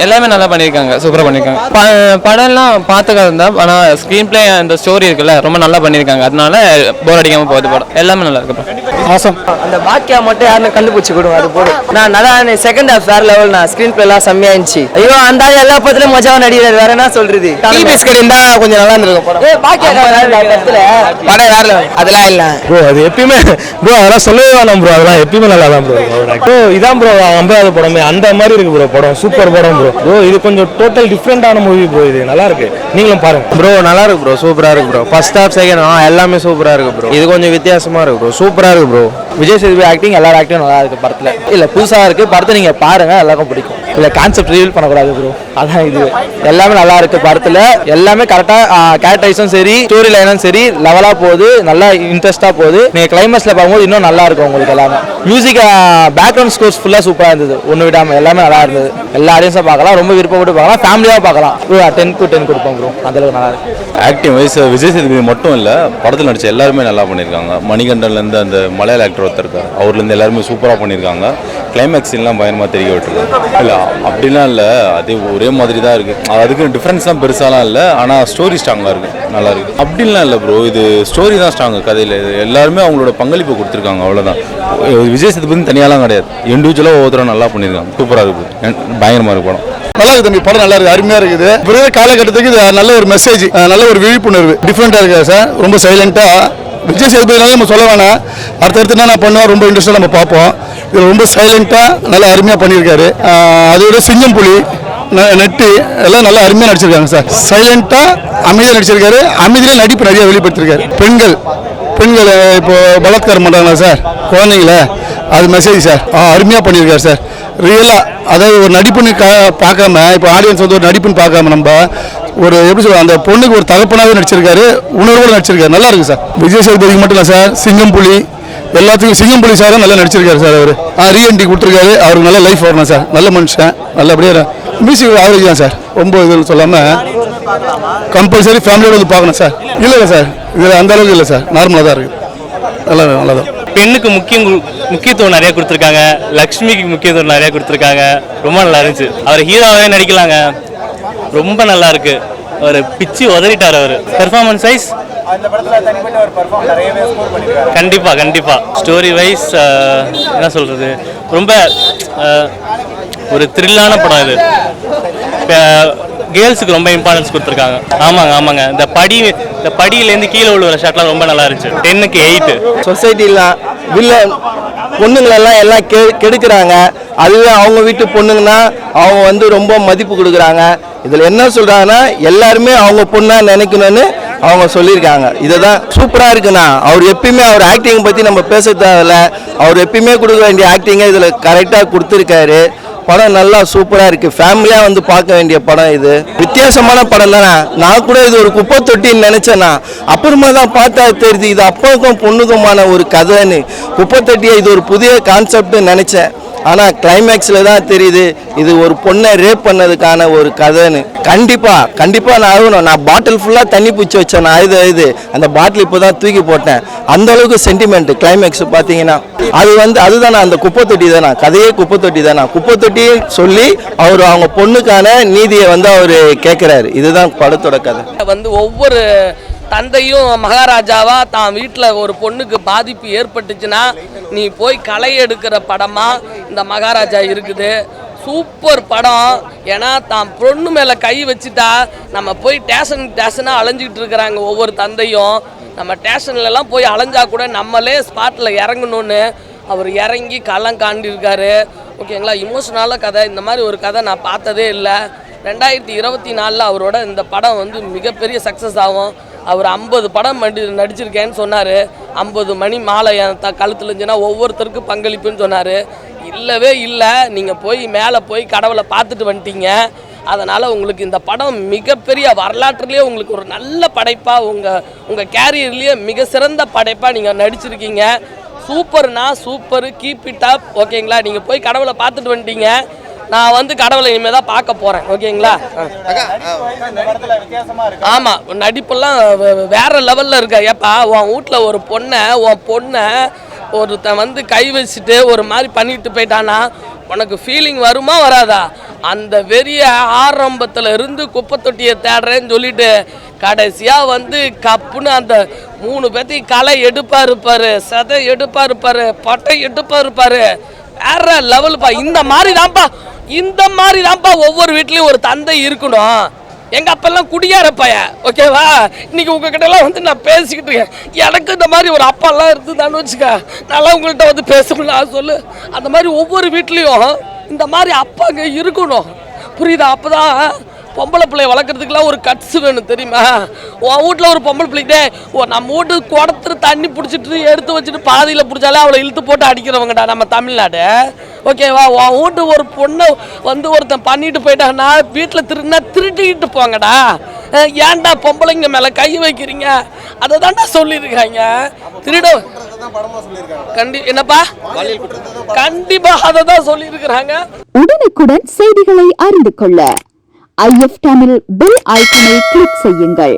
எல்லாமே நல்லா பண்ணியிருக்காங்க சூப்பராக பண்ணியிருக்காங்க. ப- படம்லாம் பார்த்துக்க இருந்தா ஆனால் ஸ்க்ரீன் பிளே அந்த ஸ்டோரி இருக்குல்ல ரொம்ப நல்லா பண்ணியிருக்காங்க. அதனால போர் அடிக்காமல் போகுது படம். எல்லாமே நல்லா இருக்கு ஆசம் அந்த பாக்கியா மட்டும் யாருன்னு கண்டுபிடிச்சி கொடுங்க அது போதும். நான் நல்லா செகண்ட் ஹாஃப் வேற லெவல் நான் ஸ்கிரீன் பிளே எல்லாம் செம்மையா இருந்துச்சு ஐயோ அந்த எல்லா பத்திலும் மஜாவா நடிகர் வேற என்ன சொல்றது? டீ பிஸ்கட் இருந்தா கொஞ்சம் நல்லா இருந்திருக்கும் படம். பாக்கியா படம் வேற level. அதெல்லாம் இல்ல. ப்ரோ அது எப்பயுமே ப்ரோ அதெல்லாம் சொல்லவே வேணாம் ப்ரோ அதெல்லாம் எப்பயுமே நல்லா தான் ப்ரோ ப்ரோ இதான் ப்ரோ ஐம்பதாவது படமே. அந்த மாதிரி இருக்கு ப்ரோ படம். சூப்பர் படம் ப்ரோ ப்ரோ இது கொஞ்சம் டோட்டல் டிஃப்ரெண்டான மூவி ப்ரோ இது. நல்லா இருக்கு. நீங்களும் பாருங்க. ப்ரோ நல்லா இருக்கு ப்ரோ சூப்பரா இருக்கு bro first half second half எல்லாமே சூப்பரா இருக்கு ப்ரோ இது கொஞ்சம் வித்தியாசமா இருக்கு ப்ரோ சூப்பரா இருக்கு ப்ரோ விஜய் சேதுபதி ஆக்டிங் எல்லா ஆக்டிங் நல்லா இருக்கு படத்துல. இல்ல புதுசா இருக்கு. படத்தை நீங்க பாருங்க எல்லாருக்கும் பிடிக்கும். இல்ல கான்செப்ட் ரிவீல் பண்ணக்கூடாது ப்ரோ அதான் இது. எல்லாமே நல்லா இருக்கு படத்துல. எல்லாமே கரெக்டா கேரக்டரைஸும் சரி ஸ்டோரி லைனும் சரி லெவலா போகுது நல்லா இன்ட்ரெஸ்டா போகுது. நீங்க கிளைமேக்ஸ்ல பார்க்கும்போது இன்னும் நல்லா இருக்கும் உங்களுக்கு எல்லாமே. மியூசிக் பேக்ரவுண்ட் ஸ்கோர்ஸ் ஃபுல்லா சூப்பரா இருந்தது. ஒன்று விடாம எல்லாமே நல்லா இருந்தது. எல்லா ஆடியன்ஸும் பார்க்கலாம். ரொம்ப விருப்பப்பட்டு பார்க்கலாம். ஃபேமிலியாக பார்க்கலாம். ப்ரோ டென் டு டென் கொடுப்போம் ப்ரோ அந்த அளவுக்கு நல்லா இருக்கு. ஆக்டிங் வைஸ் விஜய் சேதுபதி மட்டும் இல்லை படத்தில் நடிச்ச எல்லாருமே நல்லா பண்ணியிருக்காங்க. மணிகண்டன்லேருந்து அந்த மலையாள ஆக்டர் ஒருத்தர் இருக்கார். அவர்லேருந்து எல்லாருமே சூப்பராக பண்ணியிருக்காங்க. கிளைமேக்ஸ் எல்லாம் பயங்கரமாக தெரிய விட்டுருக்காங்க இல்லை அப்படிலாம் இல்லை. அது ஒரே மாதிரி தான் இருக்குது அதுக்கு டிஃப்ரென்ஸ்லாம் பெருசாலாம் இல்லை. ஆனால் ஸ்டோரி ஸ்ட்ராங்காக இருக்குது நல்லா இருக்குது அப்படிலாம் இல்லை ப்ரோ இது ஸ்டோரி தான் ஸ்ட்ராங்கு கதையில் எல்லாருமே அவங்களோட பங்களிப்பு கொடுத்துருக்காங்க. அவ்வளோதான் விஜய் சேதுபதி தனியாலாம் கிடையாது. இண்டிவிஜுவலாக ஒவ்வொருத்தரும் நல்லா பண்ணியிருக்காங்க. சூப்பராக இருக்குது பயங்கரமாக இருக்கு படம். நல்லா இருக்குது தம்பி. படம் நல்லா இருக்கு. அருமையா இருக்குது. இப்போ காலகட்டத்துக்கு இது நல்ல ஒரு மெசேஜ் நல்ல ஒரு விழிப்புணர்வு. டிஃப்ரெண்டா இருக்கு சார் ரொம்ப சைலண்டா விஜய் சேதுபதினாலே நம்ம சொல்ல வேணாம். அடுத்தடுத்து என்ன பண்ணுவோம் ரொம்ப இன்ட்ரெஸ்டாக நம்ம பார்ப்போம். இது ரொம்ப சைலண்ட்டாக நல்லா அருமையாக பண்ணியிருக்காரு. அதோட சிங்கம் புலி நெட்டு எல்லாம் நல்லா அருமையாக நடிச்சிருக்காங்க சார். சைலண்ட்டாக அமைதியாக நடிச்சிருக்காரு. அமைதியிலே நடிப்பு நிறைய வெளிப்படுத்திருக்காரு. பெண்கள் பெண்கள் இப்போ பலாத்காரம் பண்ணுறாங்களா சார்? குழந்தைங்கள? அது மெசேஜ் சார். ஆ, பண்ணியிருக்காரு சார். ரியலாக அதாவது ஒரு நடிப்புன்னு கா பார்க்காம இப்போ ஆடியன்ஸ் வந்து ஒரு நடிப்புன்னு பார்க்காம நம்ம ஒரு எப்படி சொல்ல அந்த பொண்ணுக்கு ஒரு தகப்பனாவே நடிச்சிருக்காரு உணர்வோடு நடிச்சிருக்காரு. நல்லா இருக்கு சார். விஜய் சேதுபதிக்கு மட்டும் இல்லை சார் சிங்கம் புலி எல்லாத்துக்கும் சிங்கம் புலி சாரும் நல்லா நடிச்சிருக்காரு சார் அவர். ரீஎன்டி கொடுத்துருக்காரு. அவருக்கு நல்ல லைஃப் வரணும் சார். நல்ல மனுஷன். நல்லபடியாக மியூசிக் ஆவரேஜ் தான் சார். ரொம்ப இதுன்னு சொல்லாமல் கம்பல்சரி ஃபேமிலியோட வந்து பார்க்கணும் சார். இல்லை இல்லை சார். இதில் அந்த அளவுக்கு இல்லை சார். நார்மலாக தான் இருக்குது நல்லா நல்லா தான். பெண்ணுக்கு முக்கியம் முக்கியத்துவம் நிறைய கொடுத்துருக்காங்க. லக்ஷ்மிக்கு முக்கியத்துவம் நிறைய கொடுத்துருக்காங்க. ரொம்ப நல்லா இருந்துச்சு. அவர் ஹீரோவே நடிக்கலாங்க. ரொம்ப நல்லா இருக்கு ஒரு பிச்சு உதறிட்டார் அவர். பெர்ஃபார்மன்ஸ் வைஸ் கண்டிப்பாக கண்டிப்பாக ஸ்டோரி வைஸ் என்ன சொல்கிறது ரொம்ப ஒரு த்ரில்லான படம் இது. கேர்ள்ஸுக்கு ரொம்ப இம்பார்ட்டன்ஸ் கொடுத்துருக்காங்க. ஆமாங்க ஆமாங்க. இந்த படி இந்த படியிலேருந்து கீழே உள்ள ஷாட்லாம் ரொம்ப நல்லா இருந்துச்சு. டென்னுக்கு எயிட்டு சொசைட்டிலாம் வில்ல பொண்ணுங்களெல்லாம் எல்லாம் கெ கெடுக்கிறாங்க. அதுவே அவங்க வீட்டு பொண்ணுங்கன்னா அவங்க வந்து ரொம்ப மதிப்பு கொடுக்குறாங்க. இதில் என்ன சொல்கிறாங்கன்னா எல்லாருமே அவங்க பொண்ணாக நினைக்கணும்னு அவங்க சொல்லியிருக்காங்க. இதை தான் சூப்பராக இருக்குண்ணா. அவர் எப்பயுமே அவர் ஆக்டிங் பற்றி நம்ம பேச தேவையில்ல. அவர் எப்பயுமே கொடுக்க வேண்டிய ஆக்டிங்கை இதில் கரெக்டாக கொடுத்துருக்காரு. படம் நல்லா சூப்பராக இருக்குது ஃபேமிலியாக வந்து பார்க்க வேண்டிய படம் இது. வித்தியாசமான படம் தானே. நான் கூட இது ஒரு குப்பை தொட்டின்னு நினச்சேன்னா அப்புறமா தான் பார்த்தா தெரியுது இது அப்பாவுக்கும் பொண்ணுக்குமான ஒரு கதைன்னு. குப்பை தொட்டியை இது ஒரு புதிய கான்செப்ட்னு நினச்சேன். ஆனால் கிளைமேக்ஸில் தான் தெரியுது இது ஒரு பொண்ணை ரேப் பண்ணதுக்கான ஒரு கதைன்னு. கண்டிப்பாக கண்டிப்பாக நான் அழுகணும் நான் பாட்டில் ஃபுல்லாக தண்ணி பூச்சி வச்சேன். நான் இது இது. அந்த பாட்டில் இப்போ தான் தூக்கி போட்டேன். அந்த அளவுக்கு சென்டிமெண்ட் கிளைமேக்ஸ் பார்த்தீங்கன்னா. அது வந்து அதுதானே அந்த குப்பை தொட்டி தானே கதையே குப்பை தொட்டி தானே குப்பை தொட்டி சொல்லி அவர் அவங்க பொண்ணுக்கான நீதியை வந்து அவர் கேட்குறாரு இதுதான் படத்தோட கதை. வந்து ஒவ்வொரு தந்தையும் மகாராஜாவா தான் வீட்டில் ஒரு பொண்ணுக்கு பாதிப்பு ஏற்பட்டுச்சுன்னா நீ போய் களை எடுக்கிற படமா இந்த மகாராஜா இருக்குது. சூப்பர் படம். ஏன்னா தான் பொண்ணு மேலே கை வச்சுட்டா நம்ம போய் டேஷன் டேஷனாக அலைஞ்சிக்கிட்டு இருக்கிறாங்க ஒவ்வொரு தந்தையும். நம்ம டேஷன்லலாம் போய் அலைஞ்சா கூட நம்மளே ஸ்பாட்டில் இறங்கணும்னு அவர் இறங்கி களம் காண்டிருக்காரு ஓகேங்களா? இமோஷனலான கதை. இந்த மாதிரி ஒரு கதை நான் பார்த்ததே இல்லை. ரெண்டாயிரத்தி இருபத்தி நாலில் அவரோட இந்த படம் வந்து மிகப்பெரிய சக்ஸஸ் ஆகும். அவர் ஐம்பது படம் நடி நடிச்சிருக்கேன்னு சொன்னார். ஐம்பது மணி மாலை என் த கழுத்துல இருந்துச்சுன்னா ஒவ்வொருத்தருக்கும் பங்களிப்புன்னு சொன்னார். இல்லவே இல்லை. நீங்கள் போய் மேலே போய் கடவுளை பார்த்துட்டு வந்துட்டீங்க. அதனால் உங்களுக்கு இந்த படம் மிகப்பெரிய வரலாற்றுலேயே உங்களுக்கு ஒரு நல்ல படைப்பாக உங்கள் உங்கள் கேரியர்லேயே மிக சிறந்த படைப்பாக நீங்கள் நடிச்சிருக்கீங்க. சூப்பர்னா சூப்பர் கீப் இட் அப் ஓகேங்களா? நீங்கள் போய் கடவுளை பார்த்துட்டு வந்துட்டீங்க. நான் வந்து கடவுளை இனிமேல் தான் பார்க்க போகிறேன் ஓகேங்களா? ஆமாம் நடிப்பெல்லாம் வேற லெவலில் இருக்க. ஏப்பா உன் வீட்டில் ஒரு பொண்ணை உன் பொண்ணை ஒருத்தன் வந்து கை வச்சுட்டு ஒரு மாதிரி பண்ணிட்டு போயிட்டானா உனக்கு ஃபீலிங் வருமா வராதா? அந்த வெறிய ஆரம்பத்தில் இருந்து குப்பை தொட்டியை தேடுறேன்னு சொல்லிட்டு கடைசியாக வந்து கப்புன்னு அந்த மூணு பேர்த்தையும் களை எடுப்பா இருப்பார் சதை எடுப்பா இருப்பார் பட்டை எடுப்பா இருப்பார் வேற லெவலுப்பா இந்த மாதிரி தான்ப்பா இந்த மாதிரி தான்ப்பா ஒவ்வொரு வீட்லேயும் ஒரு தந்தை இருக்கணும். எங்கள் அப்பெல்லாம் குடியார பையன் ஓகேவா? இன்னைக்கு உங்ககிட்டலாம் வந்து நான் பேசிக்கிட்டு இருக்கேன். எனக்கு இந்த மாதிரி ஒரு அப்பாலாம் இருந்துதான்னு வச்சுக்க நல்லா உங்கள்கிட்ட வந்து பேசணும்னு நான் சொல்லு. அந்த மாதிரி ஒவ்வொரு வீட்லேயும் இந்த மாதிரி அப்பாங்க இருக்கணும். புரியுதா? அப்போ தான் பொம்பளை பிள்ளைய வளர்க்குறதுக்குலாம் ஒரு கட்ஸ் வேணும் தெரியுமா? உன் வீட்டில் ஒரு பொம்பளை பிள்ளைகிட்டே ஓ நம்ம வீட்டு குடத்துல தண்ணி பிடிச்சிட்டு எடுத்து வச்சுட்டு பாதியில் பிடிச்சாலே அவளை இழுத்து போட்டு அடிக்கிறவங்கடா நம்ம தமிழ்நாடு. ஓகேவா? உன் வீட்டு ஒரு பொண்ணை வந்து ஒருத்தன் பண்ணிட்டு போயிட்டான்னா வீட்டில் திருடினா திருட்டிக்கிட்டு போங்கடா. ஏன்டா பொம்பளைங்க மேலே கை வைக்கிறீங்க? அதை தான்டா சொல்லியிருக்காங்க. திருட. கண்டி என்னப்பா? கண்டிப்பா அதை தான் சொல்லியிருக்கிறாங்க. உடனுக்குடன் செய்திகளை அறிந்து கொள்ள ஐஎஃப் தமிழ் பெல் ஐக்கனை கிளிக் செய்யுங்கள்.